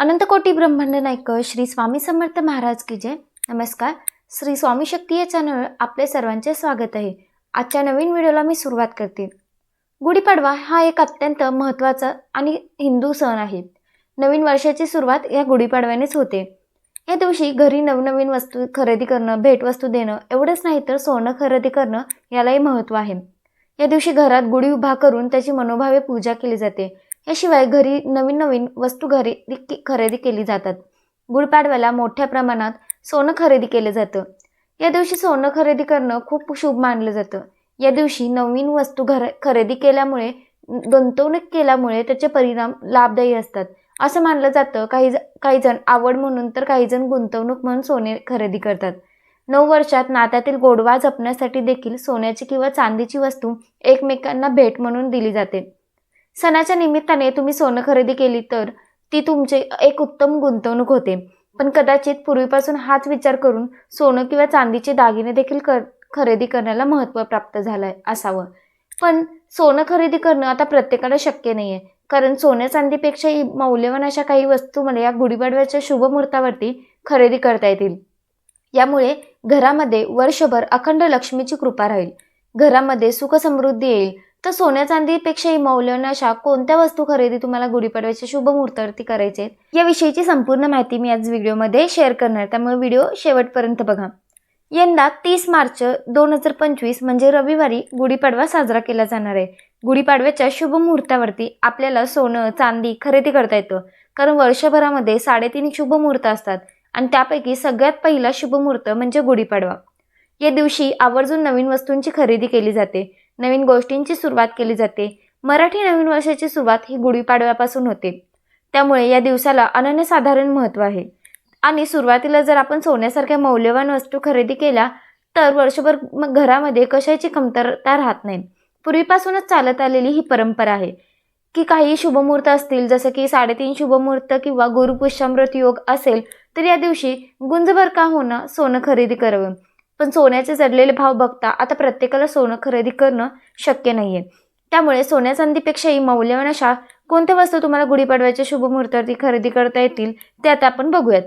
अनंतकोटी ब्रह्मांड नायक श्री स्वामी समर्थ महाराज की जय. नमस्कार. श्री स्वामी शक्ती या चॅनलवर आपले सर्वांचे स्वागत आहे. आजच्या नवीन व्हिडिओला मी सुरुवात करते. गुढीपाडवा हा एक अत्यंत महत्त्वाचा आणि हिंदू सण आहे. नवीन वर्षाची सुरुवात या गुढीपाडव्यानेच होते. या दिवशी घरी नवनवीन वस्तू खरेदी करणं भेटवस्तू देणं एवढंच नाही तर सोनं खरेदी करणं यालाही महत्त्व आहे. या दिवशी घरात गुढी उभा करून त्याची मनोभावे पूजा केली जाते. याशिवाय घरी नवीन नवीन वस्तू घरी खरेदी केली जातात. गुढपाडव्याला मोठ्या प्रमाणात सोनं खरेदी केलं जातं. या दिवशी सोनं खरेदी करणं खूप शुभ मानलं जातं. या दिवशी नवीन वस्तू घर खरेदी केल्यामुळे गुंतवणूक केल्यामुळे त्याचे परिणाम लाभदायी असतात. असं मानलं जातं काही ज- काही जण आवड म्हणून तर काही जण गुंतवणूक म्हणून सोने खरेदी करतात. नऊ वर्षात नात्यातील गोडवा जपण्यासाठी देखील सोन्याची किंवा चांदीची वस्तू एकमेकांना भेट म्हणून दिली जाते. सणाच्या निमित्ताने तुम्ही सोनं खरेदी केली तर ती तुमची एक उत्तम गुंतवणूक होते. पण कदाचित पूर्वीपासून हाच विचार करून सोनं किंवा चांदीचे दागिने देखील कर खरेदी करण्याला महत्त्व प्राप्त झालं आहे असावं. पण सोनं खरेदी करणं आता प्रत्येकाला शक्य नाही आहे कारण सोन्या चांदीपेक्षाही मौल्यवान अशा काही वस्तू मला या गुढीपाडव्याच्या शुभ मुहूर्तावरती खरेदी करता येतील. यामुळे घरामध्ये वर्षभर अखंड लक्ष्मीची कृपा राहील. घरामध्ये सुख समृद्धी येईल. तर सोन्या चांदीपेक्षाही मौल्यवान अशा कोणत्या वस्तू खरेदी तुम्हाला गुढीपाडव्याच्या शुभ मुहूर्तावरती करायचे आहेत याविषयीची संपूर्ण माहिती मी आज व्हिडिओमध्ये शेअर करणार त्यामुळे व्हिडिओ शेवटपर्यंत बघा. यंदा तीस मार्च दोन हजार पंचवीस म्हणजे रविवारी गुढीपाडवा साजरा केला जाणार आहे. गुढीपाडव्याच्या शुभ मुहूर्तावरती आपल्याला सोनं चांदी खरेदी करता येतं. कारण वर्षभरामध्ये साडेतीन शुभ मुहूर्त असतात आणि त्यापैकी सगळ्यात पहिला शुभ मुहूर्त म्हणजे गुढीपाडवा. या दिवशी आवर्जून नवीन वस्तूंची खरेदी केली जाते. नवीन गोष्टींची सुरुवात केली जाते. मराठी नवीन वर्षाची सुरुवात ही गुढीपाडव्यापासून होते. त्यामुळे या दिवसाला अनन्यसाधारण महत्त्व आहे. आणि सुरुवातीला जर आपण सोन्यासारख्या मौल्यवान वस्तू खरेदी केल्या तर वर्षभर मग घरामध्ये कशाची कमतरता राहत नाही. पूर्वीपासूनच चालत आलेली ही परंपरा आहे. की काही शुभमुहूर्त असतील जसं की साडेतीन शुभमुहूर्त किंवा गुरुपुष्यामृत योग असेल तर या दिवशी गुंजभर का होणं सोनं खरेदी करावं? पण सोन्याचे चढलेले भाव बघता आता प्रत्येकाला सोनं खरेदी करणं शक्य नाही आहे त्यामुळे सोन्या चांदीपेक्षाही मौल्यवान अशा कोणत्या वस्तू तुम्हाला गुढीपाडव्याच्या शुभ मुहूर्तावरती खरेदी करता येतील ते आता आपण बघूयात.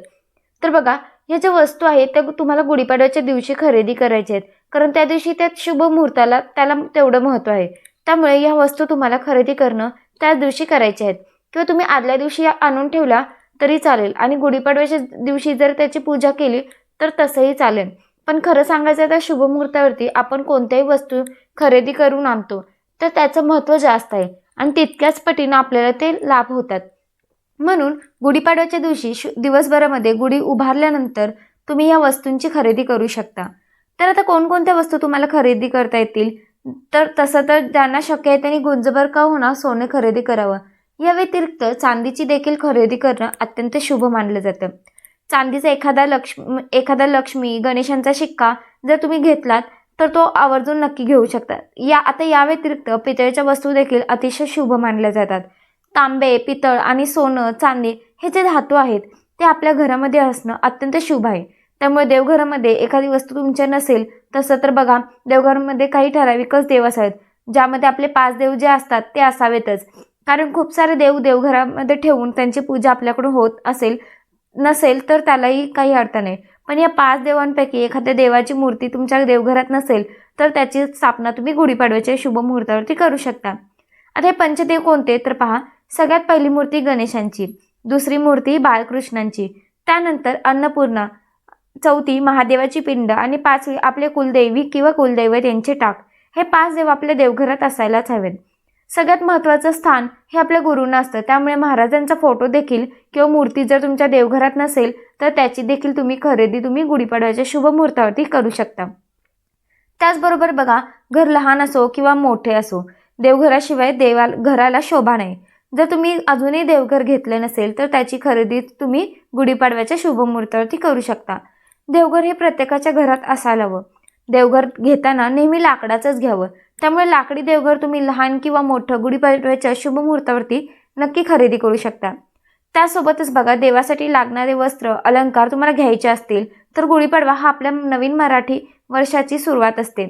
तर बघा ह्या ज्या वस्तू आहेत त्या तुम्हाला गुढीपाडव्याच्या दिवशी खरेदी करायच्या आहेत. कारण त्या दिवशी त्या शुभ मुहूर्ताला त्याला तेवढं महत्त्व आहे. त्यामुळे या वस्तू तुम्हाला खरेदी करणं त्याच दिवशी करायच्या आहेत. किंवा तुम्ही आदल्या दिवशी या आणून ठेवला तरी चालेल. आणि गुढीपाडव्याच्या दिवशी जर त्याची पूजा केली तर तसंही चालेल. पण खरं सांगायचं तर शुभ मुहूर्तावरती आपण कोणत्याही वस्तू खरेदी करून आणतो तर त्याचं महत्त्व जास्त आहे आणि तितक्याच पटीनं आपल्याला ते लाभ होतात. म्हणून गुढीपाडव्याच्या दिवशी शु दिवसभरामध्ये गुढी उभारल्यानंतर तुम्ही या वस्तूंची खरेदी करू शकता. तर आता कोणकोणत्या वस्तू तुम्हाला खरेदी करता येतील? तर तसं तर ज्यांना शक्य आहे त्यांनी गुंजभर का होणार सोने खरेदी करावं. या व्यतिरिक्त चांदीची देखील खरेदी करणं अत्यंत शुभ मानलं जातं. चांदीचा एखादा लक्ष्मी एखादा लक्ष्मी गणेशांचा शिक्का जर तुम्ही घेतलात तर तो आवर्जून नक्की घेऊ शकता. या आता या व्यतिरिक्त पितळेच्या वस्तू देखील अतिशय शुभ मानल्या जातात. तांबे पितळ आणि सोनं चांदी हे जे धातू आहेत ते आपल्या घरामध्ये असणं अत्यंत शुभ आहे. त्यामुळे देवघरामध्ये एखादी वस्तू तुमच्या नसेल तसं तर बघा देवघरामध्ये काही ठराविकच देव असावेत ज्यामध्ये आपले पाच देव जे असतात ते असावेतच. कारण खूप सारे देव देवघरामध्ये ठेवून त्यांची पूजा आपल्याकडून होत असेल नसेल तर त्यालाही काही अर्थ नाही पण या पाच देवांपैकी एखाद्या देवाची मूर्ती तुमच्या देवघरात नसेल तर त्याची स्थापना तुम्ही गुढीपाडव्याच्या शुभ मुहूर्तावरती करू शकता. आता हे पंचदेव कोणते? तर पहा सगळ्यात पहिली मूर्ती गणेशांची दुसरी मूर्ती बाळकृष्णांची त्यानंतर अन्नपूर्णा चौथी महादेवाची पिंड आणि पाचवी आपले कुलदैवी किंवा कुलदैवत यांचे टाक. हे पाच देव आपल्या देवघरात असायलाच हवेत. सगळ्यात महत्त्वाचं स्थान हे आपल्या गुरूंना असतं. त्यामुळे महाराजांचा फोटो देखील किंवा मूर्ती जर तुमच्या देवघरात नसेल तर त्याची देखील तुम्ही खरेदी तुम्ही गुढीपाडव्याच्या शुभ मुहूर्तावरती करू शकता. त्याचबरोबर बघा घर लहान असो किंवा मोठे असो देवघराशिवाय देवा घराला शोभा नाही. जर तुम्ही अजूनही देवघर घेतले नसेल तर त्याची खरेदी तुम्ही गुढीपाडव्याच्या शुभ मुहूर्तावरती करू शकता. देवघर हे प्रत्येकाच्या घरात असायला हवं. देवघर घेताना नेहमी लाकडाचंच घ्यावं. त्यामुळे लाकडी देवघर तुम्ही लहान किंवा मोठं गुढीपाडव्याच्या शुभ मुहूर्तावरती नक्की खरेदी करू शकता. त्यासोबतच बघा देवासाठी लागणारे वस्त्र अलंकार तुम्हाला घ्यायचे असतील तर गुढीपाडवा हा आपल्या नवीन मराठी वर्षाची सुरुवात असते.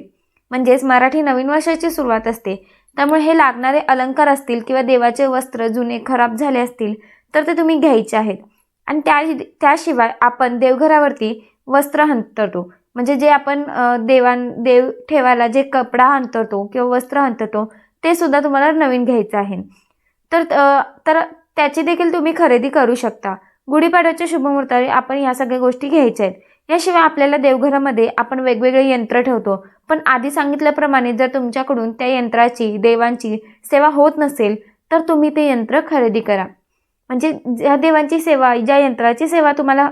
म्हणजेच मराठी नवीन वर्षाची सुरुवात असते. त्यामुळे हे लागणारे अलंकार असतील किंवा देवाचे वस्त्र जुने खराब झाले असतील तर ते तुम्ही घ्यायचे आहेत. आणि त्या त्याशिवाय आपण देवघरावरती वस्त्र हंतरतो. म्हणजे जे आपण देवान देव ठेवायला जे कपडा अंतरतो किंवा वस्त्र अंतरतो ते सुद्धा तुम्हाला नवीन घ्यायचं आहे. तर तर त्याची देखील तुम्ही खरेदी करू शकता. गुढीपाडव्याच्या शुभमुहूर्तावर आपण ह्या सगळ्या गोष्टी घ्यायच्या आहेत. याशिवाय आपल्याला देवघरामध्ये आपण वेगवेगळे यंत्र ठेवतो. पण आधी सांगितल्याप्रमाणे जर तुमच्याकडून त्या यंत्राची देवांची सेवा होत नसेल तर तुम्ही ते यंत्र खरेदी करा. म्हणजे ज्या देवांची सेवा ज्या यंत्राची सेवा तुम्हाला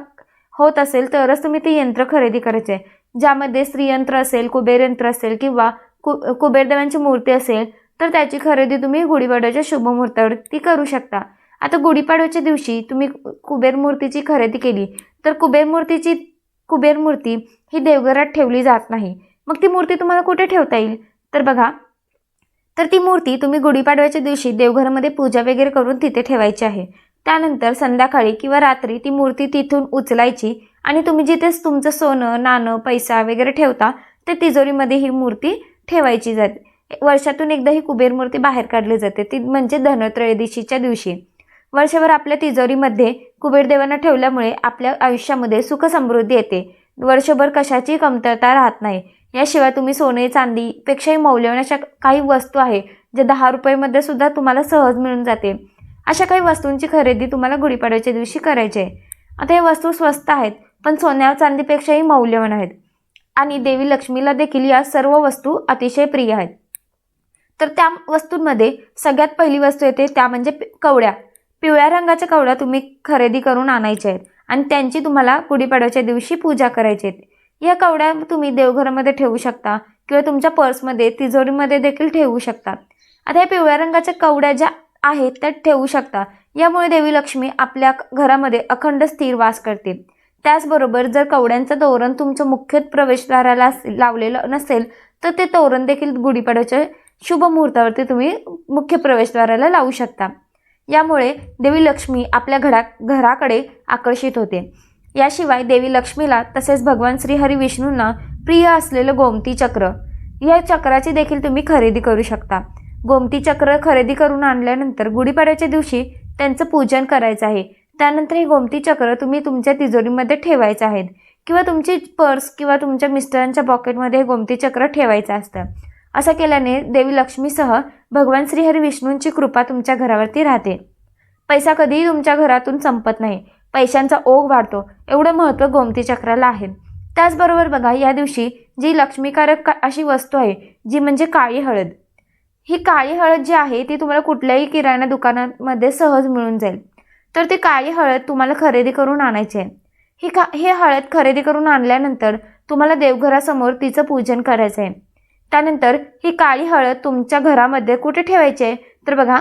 होत असेल तरच तुम्ही ते यंत्र खरेदी करायचे. ज्यामध्ये श्रीयंत्र असेल कुबेर यंत्र असेल किंवा कु कुबेरदेवांची मूर्ती असेल तर त्याची खरेदी तुम्ही गुढीपाडव्याच्या शुभमुहूर्तावरती करू शकता. आता गुढीपाडव्याच्या दिवशी तुम्ही कुबेर मूर्तीची खरेदी केली तर कुबेर मूर्तीची कुबेर मूर्ती ही देवघरात ठेवली जात नाही. मग ती मूर्ती तुम्हाला कुठे ठेवता येईल? तर बघा तर ती मूर्ती तुम्ही गुढीपाडव्याच्या दिवशी देवघरामध्ये पूजा वगैरे करून तिथे ठेवायची आहे. त्यानंतर संध्याकाळी किंवा रात्री ती मूर्ती तिथून उचलायची आणि तुम्ही जिथेच तुमचं सोनं नाणं पैसा वगैरे ठेवता त्या तिजोरीमध्ये ही मूर्ती ठेवायची जाते. वर्षातून एकदा ही कुबेर मूर्ती बाहेर काढली जाते. ती म्हणजे धनत्रयोदशीच्या दिवशी. वर्षभर आपल्या तिजोरीमध्ये कुबेर देवांना ठेवल्यामुळे आपल्या आयुष्यामध्ये सुख समृद्धी येते. वर्षभर कशाची कमतरता राहत नाही. याशिवाय तुम्ही सोने चांदीपेक्षाही मौल्यवान अशा काही वस्तू आहे जे दहा रुपयेमध्ये सुद्धा तुम्हाला सहज मिळून जाते. अशा काही वस्तूंची खरेदी तुम्हाला गुढीपाडव्याच्या दिवशी करायची आहे. आता या वस्तू स्वस्त आहेत पण सोन्या चांदीपेक्षाही मौल्यवान आहेत. आणि देवी लक्ष्मीला देखील या सर्व वस्तू अतिशय प्रिय आहेत. तर त्या वस्तूंमध्ये सगळ्यात पहिली वस्तू येते त्या म्हणजे कवड्या. पिवळ्या रंगाच्या कवड्या तुम्ही खरेदी करून आणायच्या आहेत. आणि त्यांची तुम्हाला गुढीपाडव्याच्या दिवशी पूजा करायची आहे या कवड्या तुम्ही देवघरामध्ये ठेवू शकता किंवा तुमच्या पर्समध्ये तिजोरीमध्ये देखील ठेवू शकता. आता या पिवळ्या रंगाच्या कवड्या ज्या आहेत त्या ठेवू शकता. यामुळे देवी लक्ष्मी आपल्या घरामध्ये अखंड स्थिर वास करते. त्याचबरोबर जर कवड्यांचं तोरण तुमच्या मुख्य प्रवेशद्वाराला लावलेलं नसेल तर ते तोरण देखील गुढीपाडव्याच्या शुभ मुहूर्तावरती तुम्ही मुख्य प्रवेशद्वाराला लावू शकता. यामुळे देवी लक्ष्मी आपल्या घरा घराकडे आकर्षित होते. याशिवाय देवी लक्ष्मीला तसेच भगवान श्री हरी विष्णूंना प्रिय असलेलं गोमती चक्र या चक्राची देखील तुम्ही खरेदी करू शकता. गोमती चक्र खरेदी करून आणल्यानंतर गुढीपाड्याच्या दिवशी त्यांचं पूजन करायचं आहे. त्यानंतर हे गोमती चक्र तुम्ही तुमच्या तिजोरीमध्ये ठेवायचं आहेत किंवा तुमची पर्स किंवा तुमच्या मिस्टरांच्या पॉकेटमध्ये हे गोमती चक्र ठेवायचं असतं. असं केल्याने देवी लक्ष्मीसह भगवान श्रीहरी विष्णूंची कृपा तुमच्या घरावरती राहते. पैसा कधीही तुमच्या घरातून संपत नाही. पैशांचा ओघ वाढतो. एवढं महत्त्व गोमती चक्राला आहे. त्याचबरोबर बघा या दिवशी जी लक्ष्मीकारक अशी वस्तू आहे जी म्हणजे काळी हळद. ही काळी हळद जी आहे ती तुम्हाला कुठल्याही किराणा दुकानामध्ये सहज मिळून जाईल. तर ती काळी हळद तुम्हाला खरेदी करून आणायची आहे. ही का हे हळद खरेदी करून आणल्यानंतर तुम्हाला देवघरासमोर तिचं पूजन करायचं आहे. त्यानंतर ही काळी हळद तुमच्या घरामध्ये कुठे ठेवायची आहे? तर बघा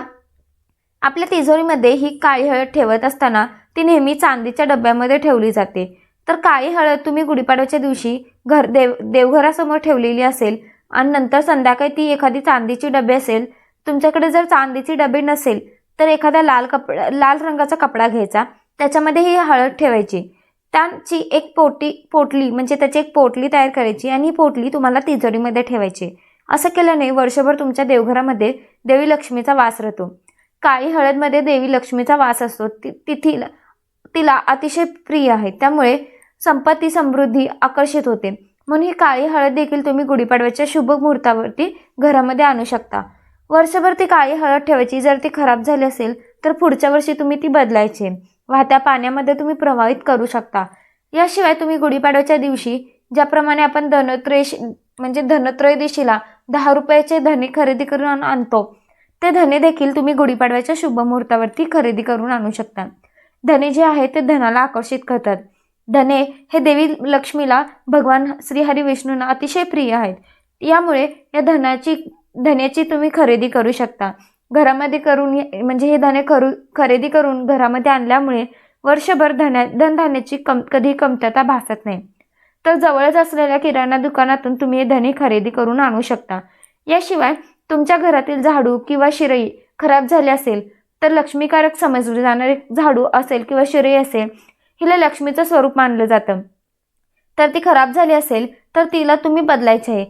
आपल्या तिजोरीमध्ये ही काळी हळद ठेवत असताना ती नेहमी चांदीच्या डब्यामध्ये ठेवली जाते. तर काळी हळद तुम्ही गुढीपाडव्याच्या दिवशी घर देव देवघरासमोर ठेवलेली असेल आणि नंतर संध्याकाळी ती एखादी चांदीची डबे असेल तुमच्याकडे जर चांदीची डबे नसेल तर एखादा लाल कपडा लाल रंगाचा कपडा घ्यायचा. त्याच्यामध्ये ही हळद ठेवायची. त्यांची एक पोटी पोटली म्हणजे त्याची एक पोटली तयार करायची आणि ही पोटली तुम्हाला तिजोरीमध्ये ठेवायची. असं केल्याने वर्षभर तुमच्या देवघरामध्ये देवी लक्ष्मीचा वास राहतो. काळी हळदमध्ये देवी लक्ष्मीचा वास असतो. ति तिथील तिला अतिशय प्रिय आहे. त्यामुळे संपत्ती समृद्धी आकर्षित होते. म्हणून ही काळी हळद देखील तुम्ही गुढीपाडव्याच्या शुभ मुहूर्तावरती घरामध्ये आणू शकता. वर्षभर ती काळी हळद ठेवायची जर ती खराब झाली असेल तर पुढच्या वर्षी तुम्ही ती बदलायची. वाहत्या पाण्यामध्ये तुम्ही प्रवाहित करू शकता. याशिवाय तुम्ही गुढीपाडव्याच्या दिवशी ज्याप्रमाणे आपण धनत्रयोश म्हणजे धनत्रयोदशीला दहा रुपयाचे धने खरेदी करून आणतो. ते धने देखील तुम्ही गुढीपाडव्याच्या शुभ मुहूर्तावरती खरेदी करून आणू शकता. धने जे आहेत ते धनाला आकर्षित करतात. धने हे देवी लक्ष्मीला भगवान श्रीहरी विष्णूंना अतिशय प्रिय आहेत. यामुळे या धनाची धन्याची तुम्ही खरेदी करू शकता. घरामध्ये करून म्हणजे हे धने करू खरेदी करून घरामध्ये आणल्यामुळे वर्षभर धन्या धनधान्याची कम कधी कमतरता भासत नाही. तर जवळच असलेल्या किराणा दुकानातून तुम्ही हे धने खरेदी करून आणू शकता. याशिवाय तुमच्या घरातील झाडू किंवा शिरई खराब झाली असेल तर लक्ष्मीकारक समजले जाणारे झाडू असेल किंवा शिरई असेल हिला लक्ष्मीचं स्वरूप मानलं जातं. तर ती खराब झाली असेल तर तिला तुम्ही बदलायचं आहे.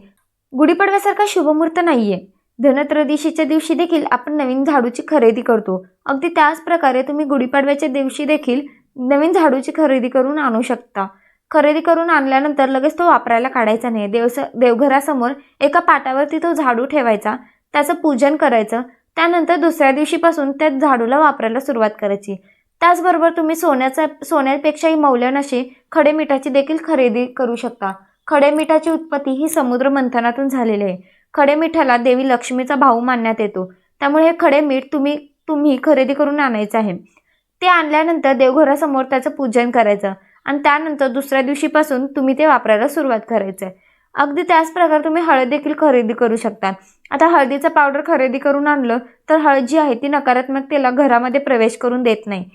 गुढीपाडव्यासारखा शुभमुहूर्त नाही आहे धनत्रयोदशीच्या दिवशी देखील आपण नवीन झाडूची खरेदी करतो. अगदी त्याच प्रकारे तुम्ही गुढीपाडव्याच्या दिवशी देखील नवीन झाडूची खरेदी करून आणू शकता. खरेदी करून आणल्यानंतर लगेच तो वापरायला काढायचा नाही. देवस देवघरासमोर एका पाटावरती तो झाडू ठेवायचा. त्याचं पूजन करायचं. त्यानंतर दुसऱ्या दिवशीपासून त्या झाडूला वापरायला सुरुवात करायची. त्याचबरोबर तुम्ही सोन्याचा सोन्यापेक्षाही मौल्यन अशी खडे मिठाची देखील खरेदी करू शकता. खडे मिठाची उत्पत्ती ही समुद्र मंथनातून झालेली आहे. खडे मिठाला देवी लक्ष्मीचा भाऊ मानण्यात येतो. त्यामुळे हे खडे मीठ तुम्ही तुम्ही खरेदी करून आणायचं आहे. ते आणल्यानंतर देवघरासमोर त्याचं पूजन करायचं आणि त्यानंतर दुसऱ्या दिवशीपासून तुम्ही ते वापरायला सुरुवात करायचं. आहे अगदी त्याच प्रकारे तुम्ही हळद देखील खरेदी करू शकता. आता हळदीचा पावडर खरेदी करून आणलं तर हळद जी आहे ती नकारात्मकतेला घरामध्ये प्रवेश करून देत नाही.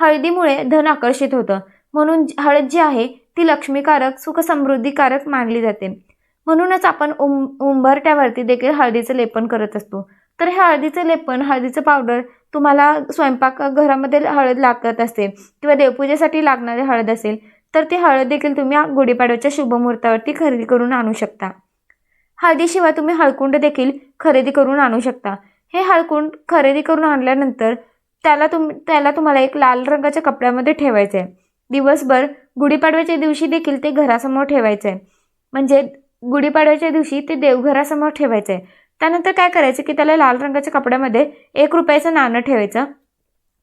हळदीमुळे धन आकर्षित होतं. म्हणून हळद जी आहे ती लक्ष्मीकारक सुखसमृद्धीकारक मानली जाते. म्हणूनच आपण उं उंबरट्यावरती देखील हळदीचं लेपन करत असतो. तर हे हळदीचं लेपन हळदीचं पावडर तुम्हाला स्वयंपाक घरामध्ये हळद लागत असते किंवा देवपूजेसाठी लागणारी हळद असेल तर ती हळद देखील तुम्ही गुढीपाडव्याच्या शुभमुहूर्तावरती खरेदी करून आणू शकता. हळदीशिवाय तुम्ही हळकुंड देखील खरेदी करून आणू शकता. हे हळकुंड खरेदी करून आणल्यानंतर त्याला तुम त्याला तुम्हाला एक लाल रंगाच्या कपड्यामध्ये ठेवायचं आहे दिवसभर गुढीपाडव्याच्या दिवशी देखील ते घरासमोर ठेवायचं आहे म्हणजे गुढीपाडव्याच्या दिवशी ते देवघरासमोर ठेवायचं आहे त्यानंतर काय करायचं की त्याला लाल रंगाच्या कपड्यामध्ये एक रुपयाचं नाणं ठेवायचं.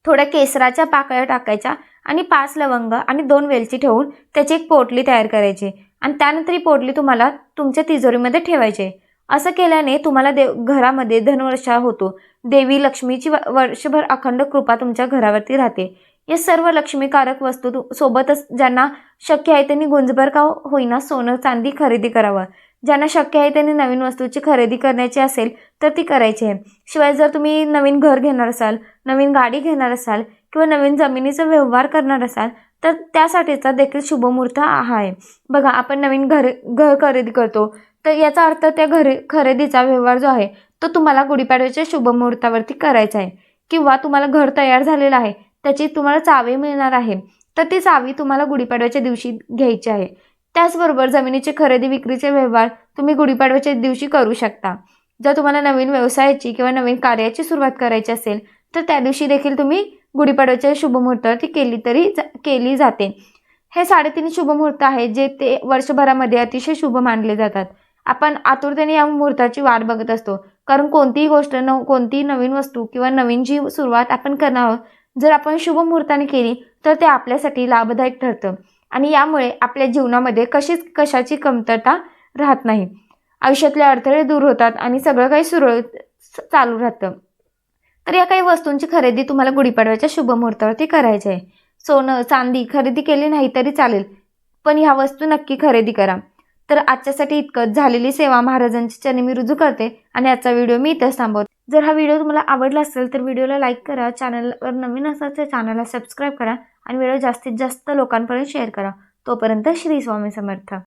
थोड्या केसराच्या पाकळ्या टाकायच्या आणि पाच लवंग आणि दोन वेलची ठेवून त्याची एक पोटली तयार करायची. आणि त्यानंतर ही पोटली तुम्हाला तुमच्या तिजोरीमध्ये ठेवायची. आहे. असं केल्याने तुम्हाला देव घरामध्ये धनवर्षा होतो. देवी लक्ष्मीची व- वर्षभर अखंड कृपा तुमच्या घरावरती राहते. या सर्व लक्ष्मीकारक वस्तू सोबतच ज्यांना शक्य आहे त्यांनी गुंजभर का होईना सोनं चांदी खरेदी करावं. ज्यांना शक्य आहे त्यांनी नवीन वस्तूची खरेदी करण्याची असेल तर ती करायची आहे. शिवाय जर तुम्ही नवीन घर घेणार असाल नवीन गाडी घेणार असाल किंवा नवीन जमिनीचा व्यवहार करणार असाल तर त्यासाठीचा देखील शुभमुहूर्त हा आहे. बघा आपण नवीन घर घर खरेदी करतो. तर याचा अर्थ त्या घर खरेदीचा व्यवहार जो आहे तो तुम्हाला गुढीपाडव्याच्या शुभमुहूर्तावरती करायचा आहे. किंवा तुम्हाला घर तयार झालेलं आहे त्याची तुम्हाला चावी मिळणार आहे. तर ती चावी तुम्हाला गुढीपाडव्याच्या दिवशी घ्यायची आहे. त्याचबरोबर जमिनीचे खरेदी विक्रीचे व्यवहार तुम्ही गुढीपाडव्याच्या दिवशी करू शकता. जर तुम्हाला नवीन व्यवसायाची किंवा नवीन कार्याची सुरुवात करायची असेल तर त्या दिवशी देखील तुम्ही गुढीपाडव्याच्या शुभमुहूर्तावरती केली तरी जा केली जाते. हे साडेतीन शुभमुहूर्त आहेत जे ते वर्षभरामध्ये अतिशय शुभ मानले जातात. आपण आतुरतेने या मुहूर्ताची वाट बघत असतो. कारण कोणतीही गोष्ट न कोणतीही नवीन वस्तू किंवा नवीन जी सुरुवात आपण करणार आहोत जर आपण शुभ मुहूर्ताने केली तर ते आपल्यासाठी लाभदायक ठरतं. आणि यामुळे आपल्या जीवनामध्ये कशीच कशाची कमतरता राहत नाही. आयुष्यातले अडथळे दूर होतात आणि सगळं काही सुरळीत चालू राहतं. तर या काही वस्तूंची खरेदी तुम्हाला गुढीपाडव्याच्या शुभ मुहूर्तावरती करायची आहे. सोनं चांदी खरेदी केली नाही तरी चालेल पण ह्या वस्तू नक्की खरेदी करा. तर आजच्यासाठी इतकंच. झालेली सेवा महाराजांची चरणी मी रुजू करते आणि आजचा व्हिडिओ मी इथंच थांबवते. जर हा व्हिडिओ तुम्हाला आवडला असेल तर व्हिडिओला लाईक करा चॅनलवर नवीन असाल तर चॅनलला सबस्क्राईब करा आणि व्हिडिओ जास्तीत जास्त लोकांपर्यंत शेअर करा. तोपर्यंत श्री स्वामी समर्थ.